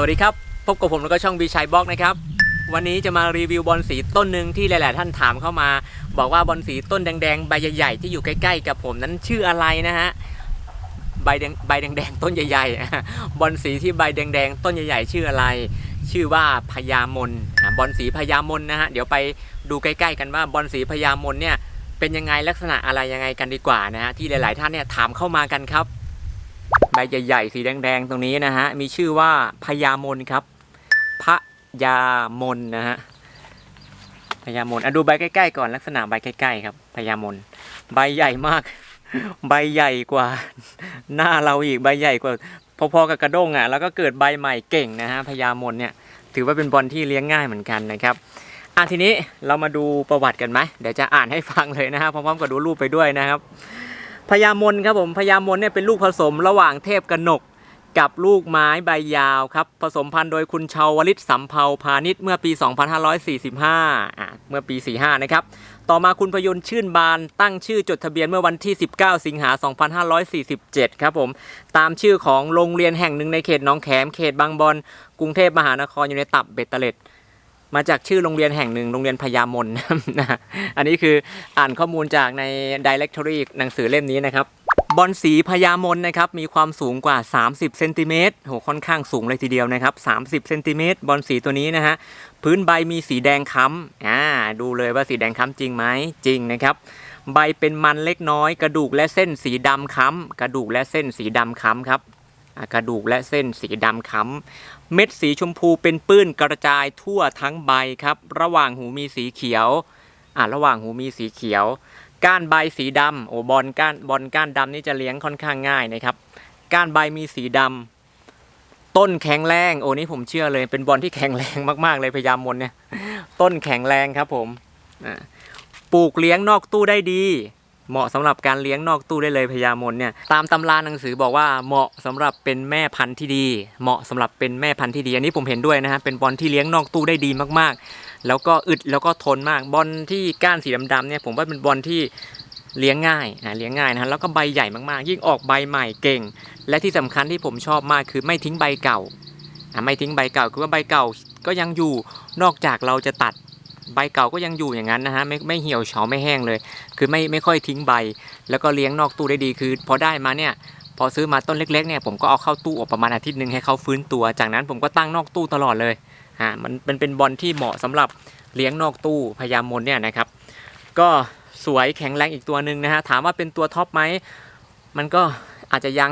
สวัสดีครับ พบกับผมแล้วก็ช่องบีชัยบล็อกนะครับ วันนี้จะมารีวิวบอลสีต้นหนึ่งที่หลาย ๆ ท่านถามเข้ามา บอกว่าบอลสีต้นแดง ๆ ใบใหญ่ ๆ ที่อยู่ใกล้ ๆ กับผมนั้นชื่ออะไรนะฮะใบแดงใบแดง ๆ ต้นใหญ่ ๆ บอลสีที่ใบแดง ๆ ต้นใหญ่ ๆ ชื่ออะไร ชื่อว่าพญามนบอลสีพญามนนะฮะเดี๋ยวไปดูใกล้ ๆ กันว่าบอลสีพญามนเนี่ยเป็นยังไงลักษณะอะไรยังไงกันดีกว่านะฮะที่หลาย ๆ ท่านเนี่ยถามเข้ามากันครับ ใบใหญ่ๆสีแดงๆตรงนี้นะฮะมีชื่อว่าพญามนครับพระยามนนะฮะพญามนอะดูใบใกล้ๆก่อนลักษณะใบใกล้ๆครับพญามนใบใหญ่มาก ใบใหญ่กว่า หน้าเราอีกใบใหญ่กว่า พอๆกับกระด้งอะแล้วก็เกิดใบใหม่เก่งนะฮะพญามนเนี่ยถือว่าเป็นบอลที่เลี้ยงง่ายเหมือนกันนะครับอะทีนี้เรามาดูประวัติกันไหมเดี๋ยวจะอ่านให้ฟังเลยนะฮะพร้อมๆกับดูรูปไปด้วยนะครับ พญามนครับผมพญามนเนี่ยเป็นลูกผสมระหว่างเทพกนก กับลูกไม้ใบยาวครับ ผสมพันธุ์โดยคุณชาวลิตสำเภาพาณิชย์เมื่อปี 2545อะเมื่อปี 45 นะครับ ต่อมาคุณพยนต์ชื่นบานตั้งชื่อจดทะเบียนเมื่อวันที่ 19 สิงหา 2547 ครับผม ตามชื่อของโรงเรียนแห่งหนึ่งในเขตหนองแขมเขตบางบอนกรุงเทพมหานครอยู่ในตับเบตเตเล็ด มาจากชื่อโรงเรียนแห่งหนึ่งโรงเรียนพญามนนะอันนี้คืออ่านข้อมูลจากใน directory หนังสือเล่มนี้นะครับบอลสีพญามนนะครับมีความสูงกว่า 30เซนติเมตรโหค่อนข้างสูงเลยทีเดียวนะครับ30เซนติเมตรบอลสีตัวนี้นะฮะพื้นใบมีสีแดงค้ำอ่าดูเลยว่าสีแดงค้ำจริงไหมจริงนะครับใบเป็นมันเล็กน้อย กระดูกและเส้นสีดำค้ำกระดูกและเส้นสีดำค้ำครับ กระดูกและเส้นสีดำค้ำเม็ดสีชมพูเป็นปื้นกระจายทั่วทั้งใบครับ ระหว่างหูมีสีเขียวอ่าระหว่างหูมีสีเขียว ก้านใบสีดำโอ้บอลก้านบอลก้านดำนี่จะเลี้ยงค่อนข้างง่ายนะครับ ก้านใบมีสีดำต้นแข็งแรงโอ้นี่ผมเชื่อเลย เป็นบอลที่แข็งแรงมากๆ เลยพยายามมนเนี่ยต้นแข็งแรงครับผมปลูกเลี้ยงนอกตู้ได้ดี เหมาะสำหรับการเลี้ยงนอกตู้ได้เลยพญามนเนี่ยตามตำราหนังสือบอกว่าเหมาะสำหรับเป็นแม่พันธุ์ที่ดี เหมาะสำหรับเป็นแม่พันธุ์ที่ดี อันนี้ผมเห็นด้วยนะฮะเป็นบอลที่เลี้ยงนอกตู้ได้ดีมากๆ แล้วก็อึดแล้วก็ทนมากบอลที่ก้านสีดำๆเนี่ยผมว่าเป็นบอลที่เลี้ยงง่ายนะเลี้ยงง่ายนะฮะแล้วก็ใบใหญ่มากๆ ยิ่งออกใบใหม่เก่ง และที่สำคัญที่ผมชอบมากคือไม่ทิ้งใบเก่าอะไม่ทิ้งใบเก่าคือว่าใบเก่าก็ยังอยู่นอกจากเราจะตัด ใบเก่าก็ยังอยู่อย่างนั้นนะฮะไม่ไม่เหี่ยวเฉาไม่แห้งเลย คือไม่ไม่ค่อยทิ้งใบ แล้วก็เลี้ยงนอกตู้ได้ดีคือ พอได้มาเนี่ยพอซื้อมาต้นเล็กๆเนี่ยผมก็เอาเข้าตู้ออกประมาณอาทิตย์หนึ่งให้เขาฟื้นตัว จากนั้นผมก็ตั้งนอกตู้ตลอดเลยอ่ามันเป็นเป็นบอลที่เหมาะสำหรับเลี้ยงนอกตู้พยามนเนี่ยนะครับ ก็สวยแข็งแรงอีกตัวหนึ่งนะฮะถามว่าเป็นตัวท็อปไหมมันก็ อาจจะยัง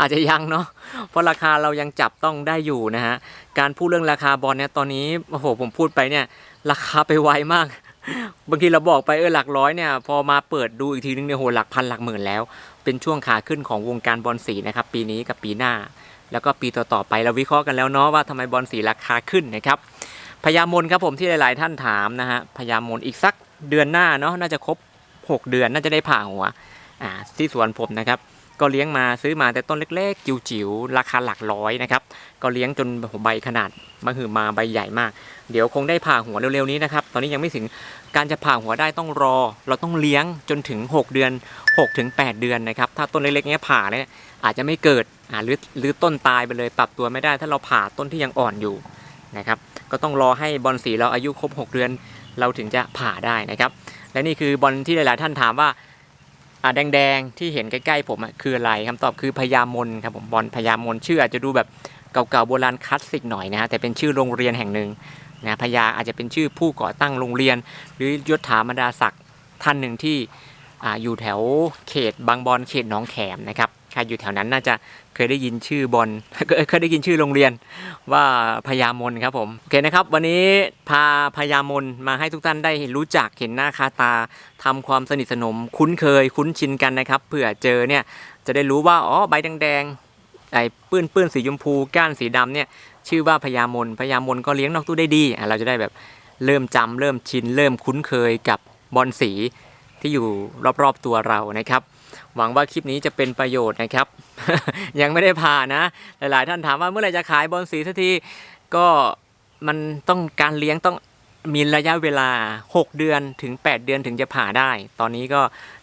อาจจะยังเนาะเพราะราคาเรายังจับต้องได้อยู่นะฮะการพูดเรื่องราคาบอลเนี่ยตอนนี้โอ้โหผมพูดไปเนี่ยราคาไปไวมาก บางทีเราบอกไปเออหลักร้อยเนี่ยพอมาเปิดดูอีกทีนึงเนี่ยโหหลักพันหลักหมื่นแล้ว เป็นช่วงขาขึ้นของวงการบอลสีนะครับปีนี้กับปีหน้า แล้วก็ปีต่อๆไปเราวิเคราะห์กันแล้วเนาะว่าทำไมบอลสีราคาขึ้นนะครับพญามนครับผมที่หลาย ๆ ท่านถามนะฮะพญามนอีกสักเดือนหน้าเนาะน่าจะครบ 6 เดือนน่าจะได้ผ่าหัวอ่าที่สวนผมนะครับ ก็เลี้ยงมาซื้อมาแต่ต้นเล็กๆ จิ๋วๆ ราคาหลักร้อยนะครับ ก็เลี้ยงจนใบขนาดมาหือมาใบใหญ่มาก เดี๋ยวคงได้ผ่าหัวเร็วๆนี้นะครับ ตอนนี้ยังไม่ถึงการจะผ่าหัวได้ต้องรอ เราต้องเลี้ยงจนถึง 6 เดือน6ถึง8เดือนนะครับ ถ้าต้นเล็กๆเนี้ยผ่าเนี่ยอาจจะไม่เกิดอ่าหรือหรือต้นตายไปเลยปรับตัวไม่ได้ ถ้าเราผ่าต้นที่ยังอ่อนอยู่นะครับก็ต้องรอให้บอลสีเราอายุครบ 6 เดือน เราถึงจะผ่าได้นะครับ และนี่คือบอลที่หลาย ๆ ท่านถามว่า อ่าแดงๆที่เห็นใกล้ๆผมอะคืออะไรคำตอบคือพญามนครับผมบอลพญามนชื่ออาจจะดูแบบเก่าๆโบราณคลาสสิกหน่อยนะฮะแต่เป็นชื่อโรงเรียนแห่งหนึ่งนะพญาอาจจะเป็นชื่อผู้ก่อตั้งโรงเรียน หรือยศถาบรรดาศักดิ์ท่านหนึ่งที่อาอยู่แถวเขตบางบอนเขตหนองแขมนะครับ ใครอยู่แถวนั้นน่าจะเคยได้ยินชื่อบอลเคยได้ยินชื่อโรงเรียนว่าพญามนครับผมโอเคนะครับ วันนี้พาพญามนมาให้ทุกท่านได้รู้จักเห็นหน้าคาตาทำความสนิทสนม คุ้นเคยคุ้นชินกันนะครับเผื่อเจอเนี่ยจะได้รู้ว่าอ๋อใบแดงๆไอ้ปื้นปื้นสีชมพูก้านสีดำเนี่ยชื่อว่าพญามนพญามนก็เลี้ยงนอกตู้ได้ดีเราจะได้แบบเริ่มจำเริ่มชิน เริ่มคุ้นเคยกับบอลสีที่อยู่รอบๆตัวเรานะครับ หวังว่าคลิปนี้จะเป็นประโยชน์นะครับ ยังไม่ได้ผ่านะ หลายๆ ท่านถามว่าเมื่อไหร่จะขายบอลสีสักทีก็มันต้องการเลี้ยงต้องมีระยะเวลา 6 เดือนถึง 8 เดือนถึงจะผ่าได้ ตอนนี้ก็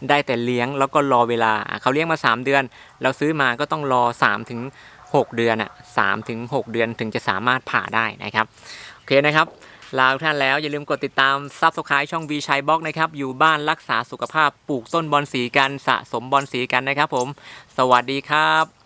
ได้แต่เลี้ยงแล้วก็รอเวลา เขาเลี้ยงมา 3 เดือน เราซื้อมาก็ต้องรอ3ถึง6เดือนอะสามถึง6เดือนถึงจะสามารถผ่าได้นะครับ โอเคนะครับ ลาทุกท่านแล้ว อย่าลืมกดติดตามซับสไครต์ช่องวีชัยบล็อกนะครับ อยู่บ้านรักษาสุขภาพปลูกต้นบอลสีกันสะสมบอลสีกันนะครับผม สวัสดีครับ